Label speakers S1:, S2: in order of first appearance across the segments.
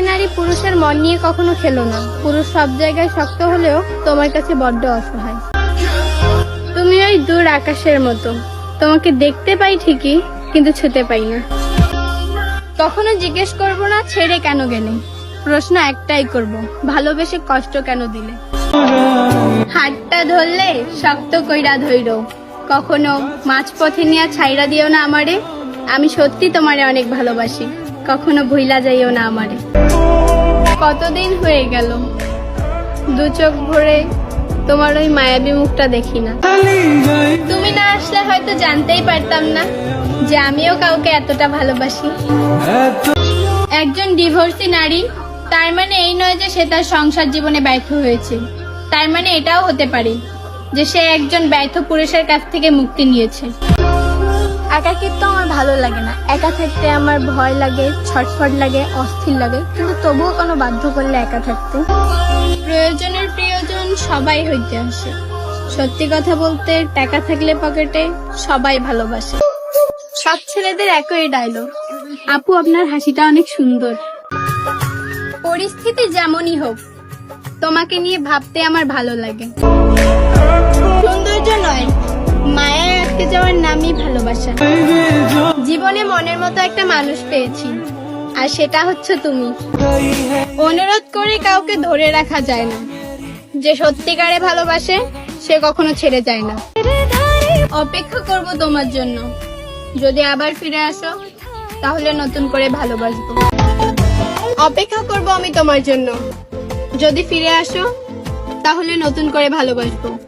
S1: নারী পুরুষের মন নিয়ে কখনো খেলো না। পুরুষ সব জায়গায় শক্ত হলেও তোমার কাছে বড্ড অসহায়। তুমি ওই দূর আকাশের মতো। তোমাকে দেখতে পাই ঠিকই, কিন্তু ছুতে পাই না। কখনো জিজ্ঞেস করব না, ছেড়ে কেন গেলে? প্রশ্ন একটাই করব, ভালোবেসে কষ্ট কেন দিলে? হাতটা ধরলে শক্ত কইরা ধইর। কখনো মাঝপথে নিয়ে ছাইরা দিও না আমারে। আমি সত্যি তোমারে অনেক ভালোবাসি। কখনো ভুইলা যাইও না আমারে। কতদিন হয়ে গেল? দু চোখ ভরে তোমার ওই মায়াবী মুখটা দেখি না। তুমি না আসলে হয়তো জানতেই পারতাম না যে আমিও কাউকে এতটা ভালোবাসি। একজন ডিভোর্সি নারী, তার মানে এই নয় যে সে তার সংসার জীবনে ব্যর্থ হয়েছে। তার মানে এটাও হতে পারে যে সে একজন ব্যর্থ পুরুষের কাছ থেকে মুক্তি নিয়েছে। একাকিত্ব আমার ভালো লাগে না। একা থাকতে আমার ভয় লাগে, ছটফট লাগে, অস্থির লাগে। কিন্তু তবুও কোনো বাধ্য করলে একা থাকতে। প্রয়োজনের প্রিয়জন সবাই হইতে আসে। সত্যি কথা বলতে, টাকা থাকলে পকেটে সবাই ভালোবাসে। সব ছেলেদের একই ডায়লগ আপু, আপনার হাসিটা অনেক সুন্দর। পরিস্থিতি যেমনই হোক, তোমাকে নিয়ে ভাবতে আমার ভালো লাগে। সৌন্দর্য নয় মায়ায় আটকে যাওয়ার নামই ভালোবাসা। জীবনে মনের মতো একটা মানুষ পেয়েছি। আর সেটা হচ্ছে তুমি। অনুরোধ করে কাউকে ধরে রাখা যায় না। যে সত্যিকারে ভালোবাসে, সে কখনো ছেড়ে যায় না। অপেক্ষা করব তোমার জন্য। যদি আবার ফিরে আসো, তাহলে নতুন করে ভালোবাসবো। অপেক্ষা করব আমি তোমার জন্য। যদি ফিরে আসো, তাহলে নতুন করে ভালোবাসবো।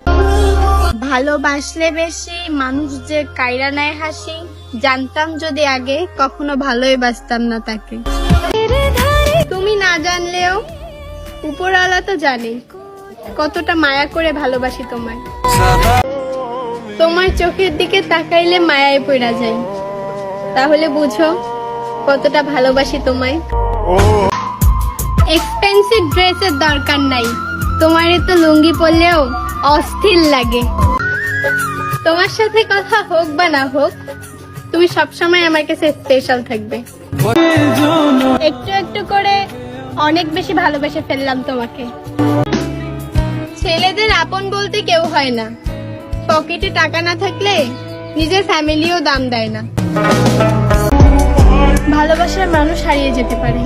S1: ভালোবাসলে বেশি, মানুষ যে কায়রা নেয় হাসি, জানতাম যদি আগে, কখনো ভালোই বাসতাম না তাকে। তুমি না জানলেও, উপরওয়ালা তো জানে কতটা মায়া করে ভালোবাসি তোমায়। তোমার চোখের দিকে তাকাইলে মায়ায় পড়া যায়। তাহলে বুঝো, কতটা ভালোবাসি তোমায়। এক্সপেন্সিভ ড্রেসের দরকার নাই। তোমার তো লুঙ্গি পরলেও অস্থির লাগে। তোমার সাথে কথা হোক বা না হোক, তুমি সবসময় আমার কাছে স্পেশাল থাকবে। একটু একটু করে অনেক বেশি ভালোবেসে ফেললাম তোমাকে। ছেলেদের আপন বলতে কেউ হয় না। পকেটে টাকা না থাকলে নিজের ফ্যামিলিও দাম দেয় না। ভালোবাসার মানুষ হারিয়ে যেতে পারে।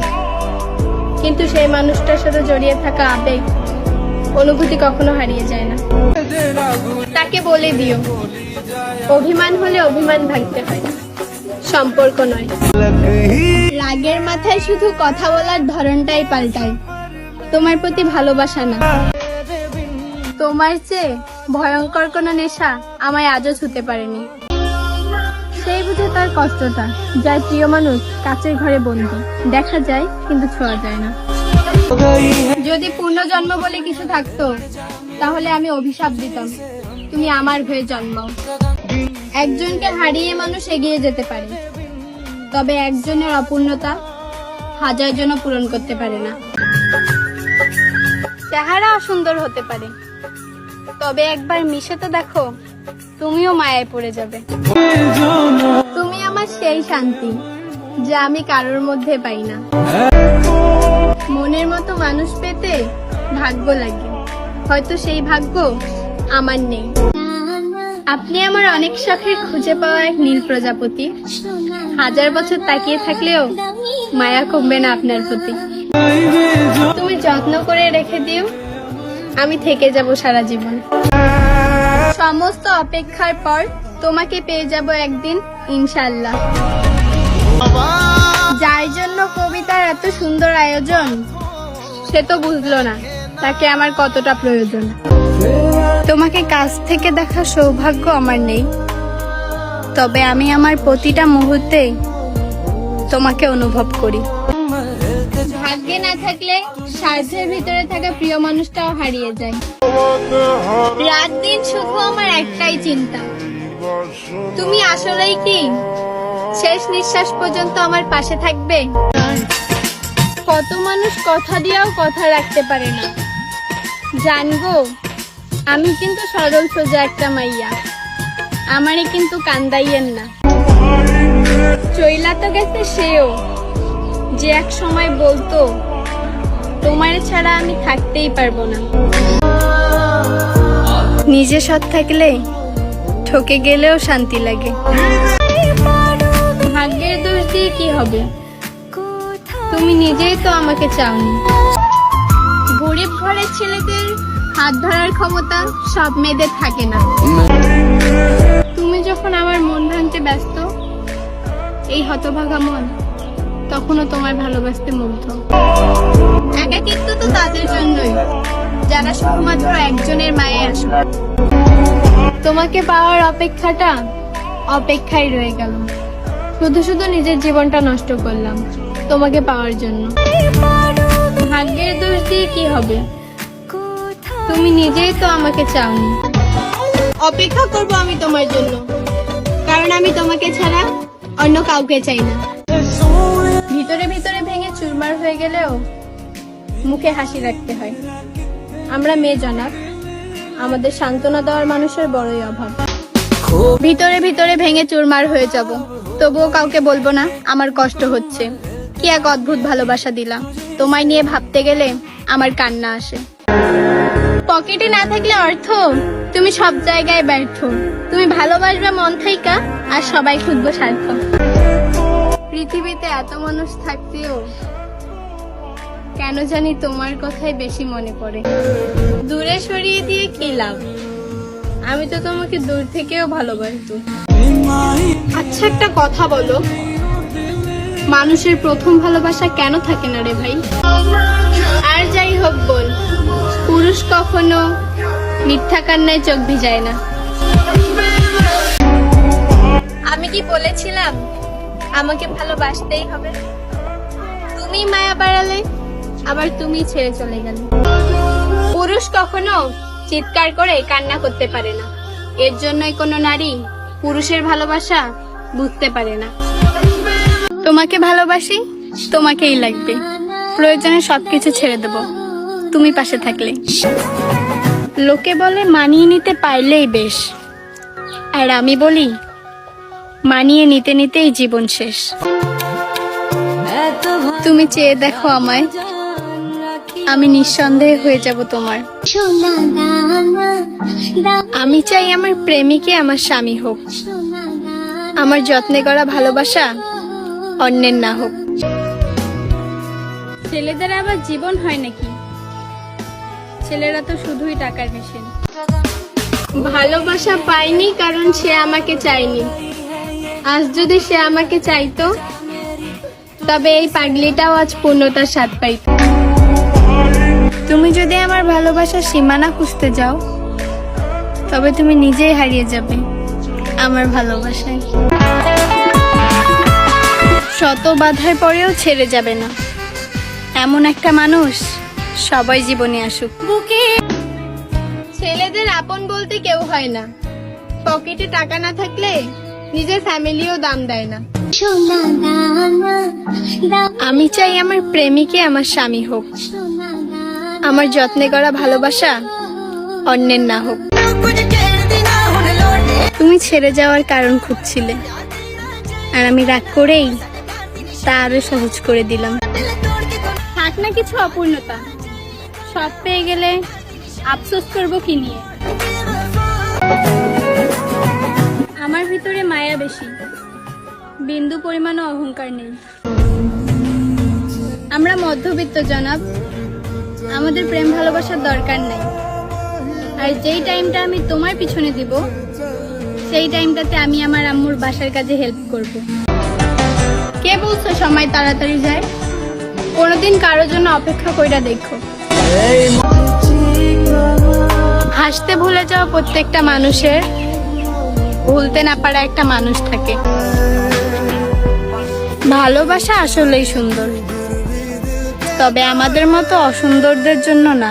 S1: কিন্তু সেই মানুষটার সাথে জড়িয়ে থাকা আবেগ অনুভূতি কখনো হারিয়ে যায় না। তাকে বলে দিও। অভিমান হলে অভিমান ভাঙতে হয়। সম্পর্ক নয়। রাগের মাথায় শুধু কথা বলার ধরনটাই পাল্টায়। তোমার প্রতি ভালোবাসা না। তোমার চেয়ে ভয়ঙ্কর কোনো নেশা আমায় আজও ছুতে পারেনি। সেই বুঝে তার কষ্টটা, যার প্রিয় মানুষ কাছের ঘরে বন্দি দেখা যায়, কিন্তু ছোঁয়া যায় না। যদি পূর্ণজন্ম বলে কিছু থাকতো, তাহলে আমি অভিশাপ দিতাম। তুমি আমার হয়ে জন্ম। একজনকে হারিয়ে মানুষ এগিয়ে যেতে পারে। তবে একজনের অপূর্ণতা হাজার জন পূরণ করতে পারে না। চেহারা অসুন্দর হতে পারে। তবে একবার মিশে তো দেখো, তুমিও মায়ায় পড়ে যাবে। তুমি আমার সেই শান্তি, যা আমি কারোর মধ্যে পাই না। মনের মতো মানুষ পেতে ভাগ্য লাগে। হয়তো সেই ভাগ্য আমার নেই। আপনি আমার অনেক শখের খুঁজে পাওয়া এক নীল প্রজাপতি। হাজার বছর তাকিয়ে থাকলেও মায়া কমবে না আপনার প্রতি। তুমি যত্ন করে রেখে দিও, আমি থেকে যাব সারা জীবন। সমস্ত অপেক্ষার পর তোমাকে পেয়ে যাব একদিন ইনশাল্লাহ যার জন্য কবিতার এত সুন্দর আয়োজন, সে তো বুঝলো না, তাকে আমার কতটা প্রয়োজন। তোমাকে কাছ থেকে দেখা সৌভাগ্য আমার নেই, তবে আমি আমার প্রতিটা মুহূর্তে তোমাকে অনুভব করি। ভাগ্যে না থাকলে স্বার্থের ভিতরে থাকা প্রিয় মানুষটাও হারিয়ে যায়। রাত দিন শুধু আমার একটাই চিন্তা। তুমি আসলেই কি? শেষ নিঃশ্বাস পর্যন্ত আমার পাশে থাকবে? কত মানুষ কথা দিয়েও কথা রাখতে পারে না। জানগো আমি কিন্তু সরল সোজা একটা মাইয়া। আমারে কিন্তু কান্দাইয়েন না। চইলা তো গেছে সেও। যে এক সময় বলতো, তোমার ছাড়া আমি থাকতেই পারব না। নিজে সৎ থাকলে ঠকে গেলেও শান্তি লাগে। দিয়ে কি হবে। তুমি নিজেই তো আমাকে চাওনি। গরিব ঘরের ছেলেদের হাত ধরার ক্ষমতা সব মেয়েদের থাকে না। তুমি যখন আমার মন ভাঙতে ব্যস্ত, এই হতভাগা মন তখনও তোমার ভালোবাসতে মুগ্ধ। একাকিত্ব তো তাদের জন্যই, যারা শুধুমাত্র একজনের মায়ে আসে। তোমাকে পাওয়ার অপেক্ষাটা অপেক্ষায় রয়ে গেল। শুধু শুধু নিজের জীবনটা নষ্ট করলাম, তোমাকে পাওয়ার জন্য। ভাগ্যের দোষ দিয়ে কি হবে? তুমি নিজেই তো আমাকে চাওনি। অপেক্ষা করব আমি তোমার জন্য, কারণ আমি তোমাকে ছাড়া অন্য কাউকে চাই না। ভিতরে ভিতরে ভেঙে চুরমার হয়ে গেলেও মুখে হাসি রাখতে হয়। আমরা মেয়ে জনাব, আমাদের সান্ত্বনা দেওয়ার মানুষের বড়ই অভাব। ভিতরে ভিতরে ভেঙে চুরমার হয়ে যাব। তবুও কাউকে বলব না, আমার কষ্ট হচ্ছে। কি এক অদ্ভুত ভালোবাসা দিলাম। তোমায় নিয়ে ভাবতে গেলে আমার কান্না আসে। পকেটে না থাকলে অর্থ? তুমি সব জায়গায় ব্যর্থ। তুমি ভালোবাসবে মন থাইকা, আর সবাই খুঁজবো স্বার্থ। পৃথিবীতে এত মানুষ থাকতেও কেন জানি তোমার কথাই বেশি মনে পড়ে। দূরে সরিয়ে দিয়ে কি লাভ? আমি তো তোমাকে দূর থেকেও ভালোবাসতো আচ্ছা একটা কথা বলো। মানুষের প্রথম ভালোবাসা কেন থাকে না রে ভাই? আর যাই হোক বল পুরুষ কখনো মিথ্যা কান্নায় চোখ ভিজায় না। আমি কি বলেছিলাম আমাকে ভালোবাসতেই হবে? তুমি মায়া বাড়ালে আবার তুমি ছেড়ে চলে গেলে। পুরুষ কখনো চিৎকার করে কান্না করতে পারে না। এর জন্যই কোনো নারী পুরুষের ভালোবাসা বুঝতে পারে না। তোমাকে ভালোবাসি, তোমাকেই লাগবে। প্রয়োজনে সবকিছু ছেড়ে দেব। তুমি পাশে থাকলে। লোকে বলে মানিয়ে নিতে পারলেই বেশ। আর আমি বলি, মানিয়ে নিতে নিতেই জীবন শেষ। তুমি চেয়ে দেখো আমায় আমি নিঃসন্দেহে হয়ে যাব তোমার। আমি চাই আমার প্রেমিকে আমার স্বামী হোক। আমার যত্নে করা ভালোবাসা অন্যের না হোক। ছেলেদের আবার জীবন হয় নাকি? ছেলেরা তো শুধুই টাকার মেশিন। ভালোবাসা পাইনি কারণ সে আমাকে চায়নি। আজ যদি সে আমাকে চাইতো তবে এই পাগলিটাও আজ পূর্ণতার স্বাদ পাইত। তুমি যদি আমার ভালোবাসার সীমানা খুঁজতে যাও তবে তুমি নিজেই হারিয়ে যাবে আমার ভালোবাসায়। শত বাধার পরেও ছেড়ে যাবে না। এমন একটা মানুষ সবাই জীবনে আসুক। বুকে ছেলেদের আপন বলতে কেউ হয় না। পকেটে টাকা না থাকলে নিজের ফ্যামিলিও দাম দেয় না। আমি চাই আমার প্রেমিকে আমার স্বামী হোক। আমার যত্নে করা ভালোবাসা অন্যের না হোক। তুমি ছেড়ে যাওয়ার কারণ খুঁজছিলে। আর আমি রাগ করেই তা আরও সহজ করে দিলাম। থাক না কিছু অপূর্ণতা। সব পেয়ে গেলে আফসোস করব কি নিয়ে? আমার ভিতরে মায়া বেশি। বিন্দু পরিমাণও অহংকার নেই। আমরা মধ্যবিত্ত জনাব। আমাদের প্রেম ভালোবাসার দরকার নেই। আর যেই টাইমটা আমি তোমার পিছনে দিব, সেই টাইমটাতে আমি আমার আম্মুর বাসার কাজে হেল্প করব। কে বলছো সময় তাড়াতাড়ি যায়? কোনোদিন কারোর জন্য অপেক্ষা কইরা দেখো। হাসতে ভুলে যাওয়া প্রত্যেকটা মানুষের। ভুলতে না পারা একটা মানুষ থাকে। ভালোবাসা আসলেই সুন্দর। তবে আমাদের মতো অসুন্দরদের জন্য না।